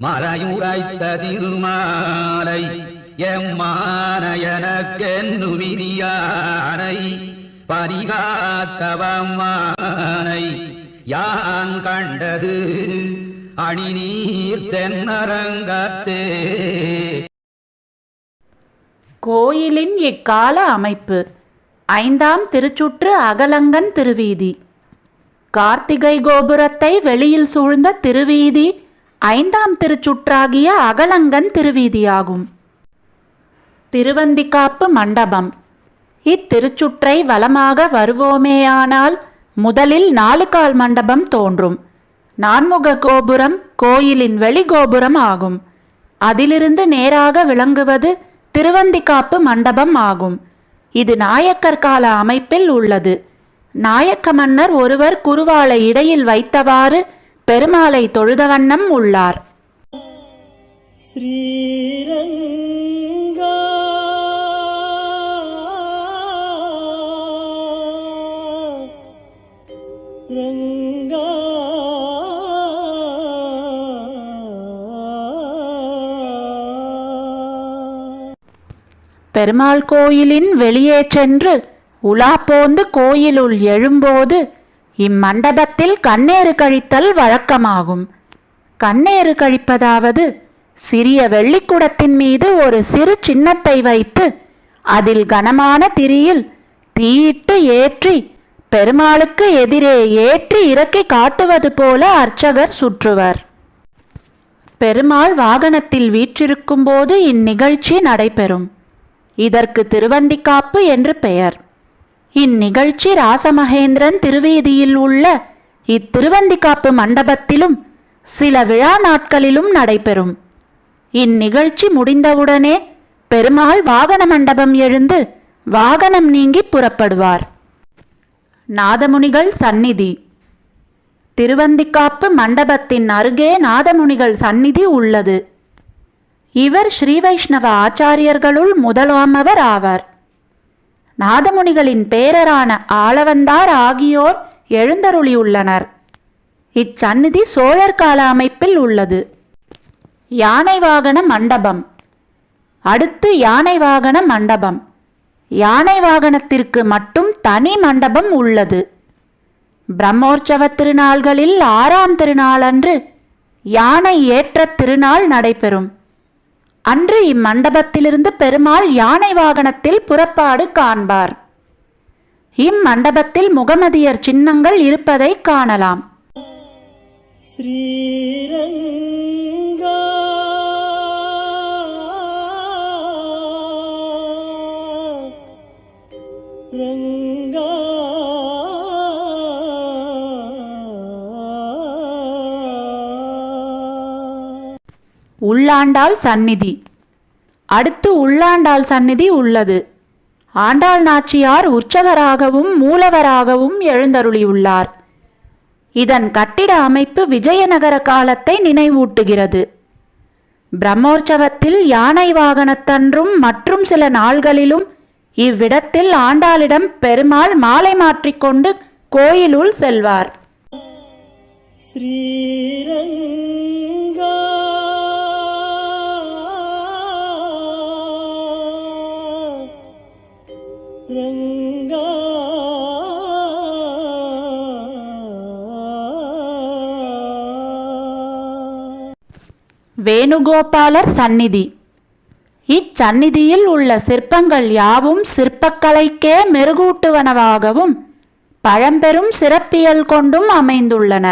மறையுரைத்த திருமாலை எம்மானயனக்கென்னுமிதியானை பரிகாத்தவம்மானை யான் கண்டது அணிநீர் தென்னரங்கத்தே. கோயிலின் இக்கால அமைப்பு? ஐந்தாம் திருச்சுற்று அகலங்கன் திருவீதி. கார்த்திகை கோபுரத்தை வெளியில் சூழ்ந்த திருவீதி ஐந்தாம் திருச்சுற்றாகிய அகலங்கன் திருவீதியாகும். திருவந்திக்காப்பு மண்டபம். இத்திருச்சுற்றை வலமாக வருவோமேயானால் முதலில் நாலு கால் மண்டபம் தோன்றும். நான்முக கோபுரம் கோயிலின் வெளிகோபுரம் ஆகும். அதிலிருந்து நேராக விளங்குவது திருவந்திக்காப்பு மண்டபம் ஆகும். இது நாயக்கர் கால அமைப்பில் உள்ளது. நாயக்க மன்னர் ஒருவர் குருவாலை இடையில் வைத்தவாறு பெருமாளை தொழுத வண்ணம் உள்ளார். ஸ்ரீரங்கா. ரங்கா. பெருமாள் கோயிலின் வெளியே சென்று உலா போந்து கோயிலுள் எழும்போது இம்மண்டபத்தில் கண்ணேறு கழித்தல் வழக்கமாகும். கண்ணேறு கழிப்பதாவது சிறிய வெள்ளிக்குடத்தின் மீது ஒரு சிறு சின்னத்தை வைத்து அதில் கனமான திரியில் தீயிட்டு ஏற்றி பெருமாளுக்கு எதிரே ஏற்றி இறக்கி காட்டுவது போல அர்ச்சகர் சுற்றுவர். பெருமாள் வாகனத்தில் வீற்றிருக்கும்போது இந்நிகழ்ச்சி நடைபெறும். இதற்கு திருவந்திக்காப்பு என்று பெயர். இந்நிகழ்ச்சி ராசமகேந்திரன் திருவேதியில் உள்ள இத்திருவந்திக்காப்பு மண்டபத்திலும் சில விழா நாட்களிலும் நடைபெறும். இந்நிகழ்ச்சி முடிந்தவுடனே பெருமாள் வாகன மண்டபம் எழுந்து வாகனம் நீங்கி புறப்படுவார். நாதமுனிகள் சந்நிதி. திருவந்திக்காப்பு மண்டபத்தின் அருகே நாதமுனிகள் சந்நிதி உள்ளது. இவர் ஸ்ரீ வைஷ்ணவ ஆச்சாரியர்களுள் முதலாமவர் ஆவார். நாதமுனிகளின் பேரரான ஆளவந்தார் ஆகியோர் எழுந்தருளியுள்ளனர். இச்சந்நிதி சோழர் கால அமைப்பில் உள்ளது. யானை வாகன மண்டபம். அடுத்து யானை வாகன மண்டபம். யானை வாகனத்திற்கு மட்டும் தனி மண்டபம் உள்ளது. பிரம்மோற்சவ திருநாள்களில் ஆறாம் திருநாளன்று யானை ஏற்ற திருநாள் நடைபெறும். அன்று இம்மண்டபத்திலிருந்து பெருமாள் யானை வாகனத்தில் புறப்பாடு காண்பார். இம்மண்டபத்தில் முகமதியர் சின்னங்கள் இருப்பதை காணலாம். ஸ்ரீரங்கா உள்ளாண்டாள் சந்நிதி. அடுத்து உள்ளாண்டாள் சந்நிதி உள்ளது. ஆண்டாள் நாச்சியார் உற்சவராகவும் மூலவராகவும் எழுந்தருளியுள்ளார். இதன் கட்டிட அமைப்பு விஜயநகர காலத்தை நினைவூட்டுகிறது. பிரம்மோற்சவத்தில் யானை வாகனத்தன்றும் மற்றும் சில நாள்களிலும் இவ்விடத்தில் ஆண்டாளிடம் பெருமாள் மாலை மாற்றிக்கொண்டு கோயிலுள் செல்வார். ஸ்ரீரங்க வேணுகோபாலர் சந்நிதி. இச்சந்நிதியில் உள்ள சிற்பங்கள் யாவும் சிற்பக்கலைக்கே மெருகூட்டுவனவாகவும் பழம்பெரும் சிறப்பியல் கொண்டும் அமைந்துள்ளன.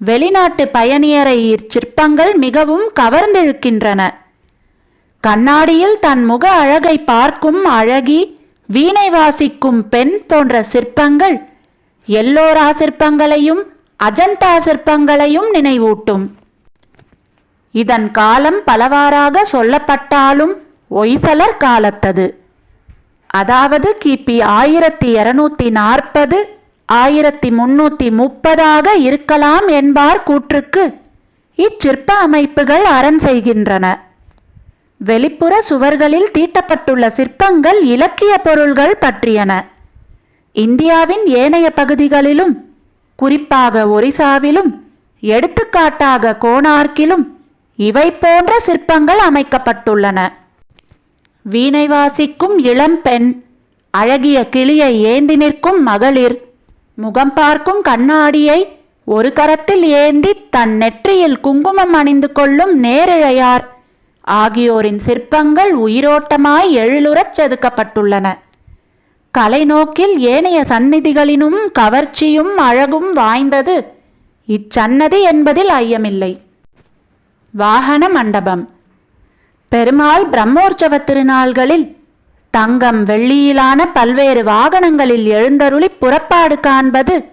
வெளிநாட்டு பயணியரை இச்சிற்பங்கள் மிகவும் கவர்ந்திழுக்கின்றன. கண்ணாடியில் தன் முக அழகை பார்க்கும் அழகி வீணை வாசிக்கும் பெண் போன்ற சிற்பங்கள் எல்லோரா சிற்பங்களையும் அஜந்தா சிற்பங்களையும் நினைவூட்டும். இதன் காலம் பலவாறாக சொல்லப்பட்டாலும் ஒய்சலர் காலத்தது. அதாவது கிபி ஆயிரத்தி இருநூத்தி நாற்பது ஆயிரத்தி முன்னூத்தி முப்பதாக இருக்கலாம் என்பார் கூற்றுக்கு. இச்சிற்ப அமைப்புகள் அரண் செய்கின்றன. வெளிப்புற சுவர்களில் தீட்டப்பட்டுள்ள சிற்பங்கள் இலக்கிய பொருள்கள் பற்றியன. இந்தியாவின் ஏனைய பகுதிகளிலும் குறிப்பாக ஒரிசாவிலும் எடுத்துக்காட்டாக கோனார்க்கிலும் இவை போன்ற சிற்பங்கள் அமைக்கப்பட்டுள்ளன. வீணை வாசிக்கும் இளம்பெண் அழகிய கிளியை ஏந்தி நிற்கும் மகளிர் முகம் பார்க்கும் கண்ணாடியை ஒரு கரத்தில் ஏந்தி தன் நெற்றியில் குங்குமம் அணிந்து கொள்ளும் நேரிழையார் ஆகியோரின் சிற்பங்கள் உயிரோட்டமாய் எழிலுறச் செதுக்கப்பட்டுள்ளன. கலைநோக்கில் ஏனைய சந்நிதிகளினும் கவர்ச்சியும் அழகும் வாய்ந்தது. இச்சன்னதி என்பதில் ஐயமில்லை. வாகன மண்டபம். பெருமாள் பிரம்மோற்சவ திருநாள்களில் தங்கம் வெள்ளியிலான பல்வேறு வாகனங்களில் எழுந்தருளி புறப்பாடு காண்பது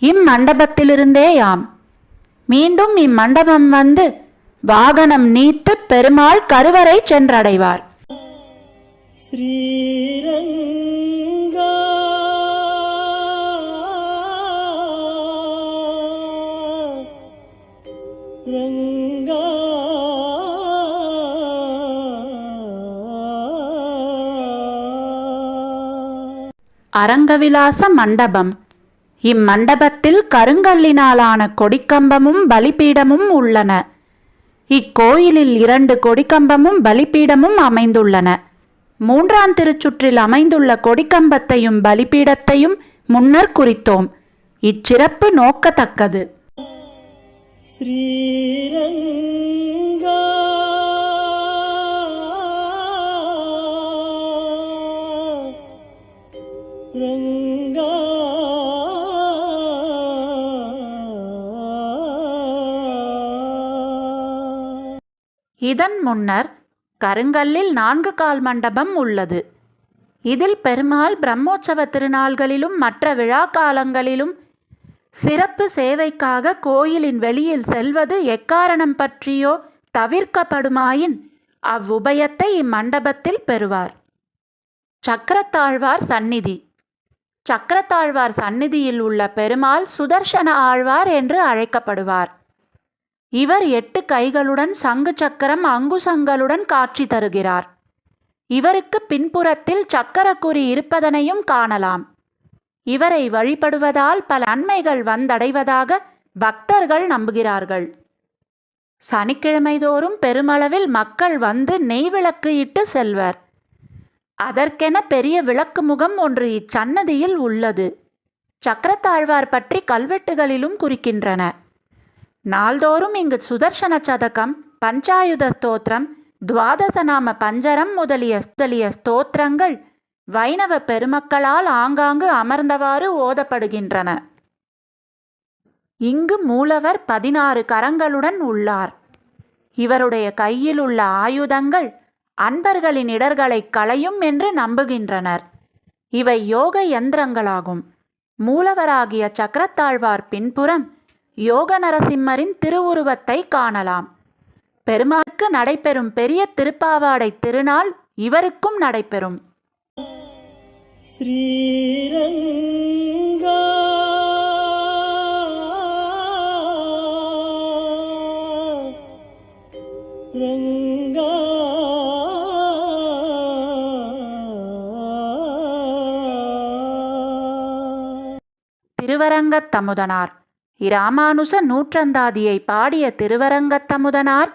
இம்மண்டபத்திலிருந்தேயாம். மீண்டும் இம்மண்டபம் வந்து வாகனம் நீத்து பெருமாள் கருவறை சென்றடைவார். ஸ்ரீரங்கா அரங்கவிலாச மண்டபம். இம்மண்டபத்தில் கருங்கல்லினாலான கொடிக்கம்பமும் பலிபீடமும் உள்ளன. இக்கோயிலில் இரண்டு கொடிக்கம்பமும் பலிபீடமும் அமைந்துள்ளன. மூன்றாம் திருச்சுற்றில் அமைந்துள்ள கொடிக்கம்பத்தையும் பலிபீடத்தையும் முன்னர் குறித்தோம். இச்சிறப்பு நோக்கத்தக்கது. ஸ்ரீரங்க இதன் முன்னர் கருங்கல்லில் நான்கு கால் மண்டபம் உள்ளது. இதில் பெருமாள் பிரம்மோற்சவ திருநாள்களிலும் மற்ற விழா காலங்களிலும் சிறப்பு சேவைக்காக கோயிலின் வெளியில் செல்வது எக்காரணம் பற்றியோ தவிர்க்கப்படுமாயின் அவ்வுபயத்தை இம்மண்டபத்தில் பெறுவார். சக்கரத்தாழ்வார் சந்நிதி. சக்கரத்தாழ்வார் சந்நிதியில் உள்ள பெருமாள் சுதர்சன ஆழ்வார் என்று அழைக்கப்படுவார். இவர் எட்டு கைகளுடன் சங்கு சக்கரம் அங்குசங்களுடன் காட்சி தருகிறார். இவருக்கு பின்புறத்தில் சக்கரக்குறி இருப்பதனையும் காணலாம். இவரை வழிபடுவதால் பல நன்மைகள் வந்தடைவதாக பக்தர்கள் நம்புகிறார்கள். சனிக்கிழமைதோறும் பெருமளவில் மக்கள் வந்து நெய் விளக்கு இட்டு செல்வர். அதற்கென பெரிய விளக்கு முகம் ஒன்று இச்சன்னதியில் உள்ளது. சக்கரத்தாழ்வார் பற்றி கல்வெட்டுகளிலும் குறிக்கின்றன. நாள்தோறும் இங்கு சுதர்சன சதகம் பஞ்சாயுத ஸ்தோத்திரம் துவாதசநாம பஞ்சரம் முதலிய முதலிய ஸ்தோத்திரங்கள் வைணவ பெருமக்களால் ஆங்காங்கு அமர்ந்தவாறு ஓதப்படுகின்றன. இங்கு மூலவர் பதினாறு கரங்களுடன் உள்ளார். இவருடைய கையில் உள்ள ஆயுதங்கள் அன்பர்களின் இடர்களை களையும் என்று நம்புகின்றனர். இவை யோக யந்திரங்களாகும். மூலவராகிய சக்கரத்தாழ்வார் பின்புறம் யோக நரசிம்மரின் திருவுருவத்தை காணலாம். பெருமாளுக்கு நடைபெறும் பெரிய திருப்பாவாடை திருநாள் இவருக்கும் நடைபெறும். ஸ்ரீரங்கா ரங்கா திருவரங்கத் தமுதனார். இராமானுச நூற்றந்தாதியை பாடிய திருவரங்கத்தமுதனார்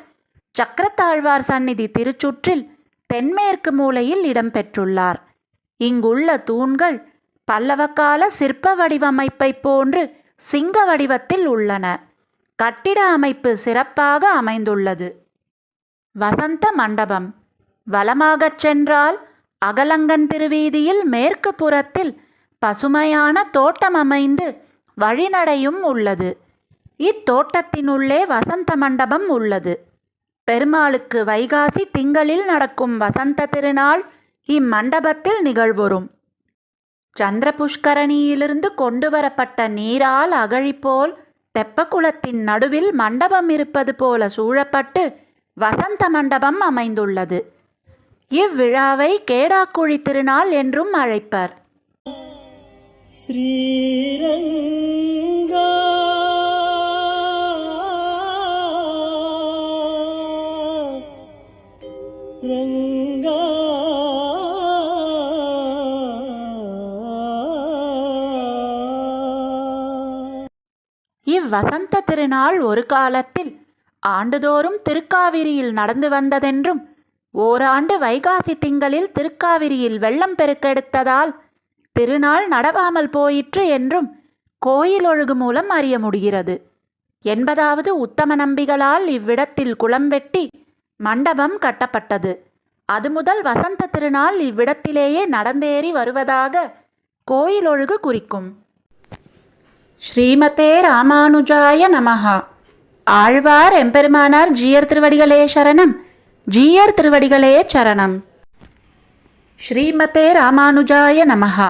சக்கரத்தாழ்வார் சந்நிதி திருச்சுற்றில் தென்மேற்கு மூலையில் இடம்பெற்றுள்ளார். இங்குள்ள தூண்கள் பல்லவகால சிற்ப வடிவமைப்பைப் போன்று சிங்க வடிவத்தில் உள்ளன. கட்டிட அமைப்பு சிறப்பாக அமைந்துள்ளது. வசந்த மண்டபம் வலமாகச் சென்றால் அகலங்கன் திருவீதியில் மேற்கு புறத்தில் பசுமையான தோட்டம் அமைந்து வழிநடையும் உள்ளது. இத்தோட்டத்தினுள்ளே வசந்த மண்டபம் உள்ளது. பெருமாளுக்கு வைகாசி திங்களில் நடக்கும் வசந்த திருநாள் இம்மண்டபத்தில் நிகழ்வுறும் சந்திர புஷ்கரணியிலிருந்து கொண்டு வரப்பட்ட நீரால் அகழிப்போல் தெப்பக்குளத்தின் நடுவில் மண்டபம் இருப்பது போல சூழப்பட்டு வசந்த மண்டபம் அமைந்துள்ளது. இவ்விழாவை கேடாக்குழி திருநாள் என்றும் அழைப்பர். ஸ்ரீரங்கா. ரங்கா. இவ்வசந்த திருநாள் ஒரு காலத்தில் ஆண்டுதோறும் திருக்காவிரியில் நடந்து வந்ததென்றும் ஓராண்டு வைகாசி திங்களில் திருக்காவிரியில் வெள்ளம் பெருக்கெடுத்ததால் திருநாள் நடவாமல் போயிற்று என்றும் கோயில் ஒழுகு மூலம் அறிய முடிகிறது. என்பதாவது உத்தம நம்பிகளால் இவ்விடத்தில் குளம் வெட்டி மண்டபம் கட்டப்பட்டது. அது முதல் வசந்த திருநாள் இவ்விடத்திலேயே நடந்தேறி வருவதாக கோயில் ஒழுகு குறிக்கும். ஸ்ரீமதே ராமானுஜாய நமஹா. ஆழ்வார் எம்பெருமானார் ஜீயர் திருவடிகளே சரணம். ஜீயர் திருவடிகளே சரணம். ஸ்ரீமதே ராமானுஜாய நமஹா.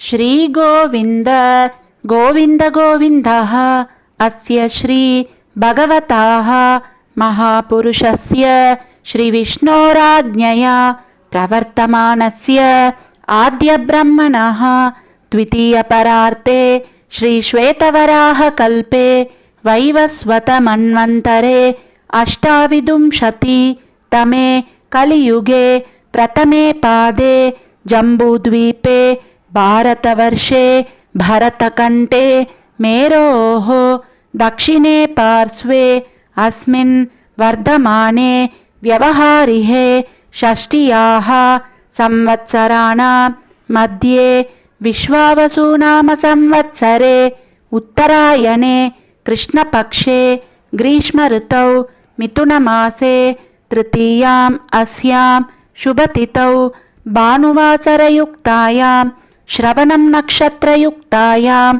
श्रीगोविन्द गोविन्द गोविन्दः अस्य श्री भगवताः महापुरुषस्य श्रीविष्णोराज्ञया प्रवर्तमानस्य आद्यब्रह्मणः द्वितीयपरार्ते श्रीश्वेतवराहकल्पे वैवस्वतमन्वन्तरे अष्टाविंशति तमे कलियुगे प्रथमे पादे जम्बूद्वीपे भारतवर्षे भरतकण्ठे मेरोः दक्षिणे पार्श्वे अस्मिन् वर्धमाने व्यवहारिहे षष्ट्याः संवत्सराणां मध्ये विश्वावसुनामसंवत्सरे उत्तरायणे कृष्णपक्षे ग्रीष्मऋतौ मिथुनमासे तृतीयाम् अस्यां शुभतिथौ भानुवासरयुक्तायां श्रवणं नक्षत्रयुक्तायां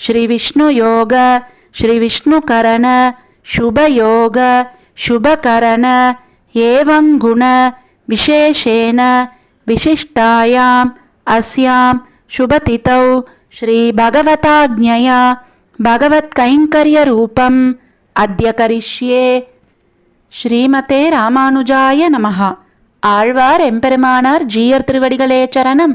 श्रीविष्णुयोग श्रीविष्णुकरण शुभयोग शुभकरण एवं गुण विशेषेण विशिष्टायाम् अस्यां शुभतिथौ श्रीभगवताज्ञया भगवत्कैङ्कर्यरूपम् अद्य करिष्ये ஸ்ரீமதே ராமானுஜாய நமஹா ஆழ்வார் எம்பெருமானார் ஜீயர் திருவடிகளே சரணம்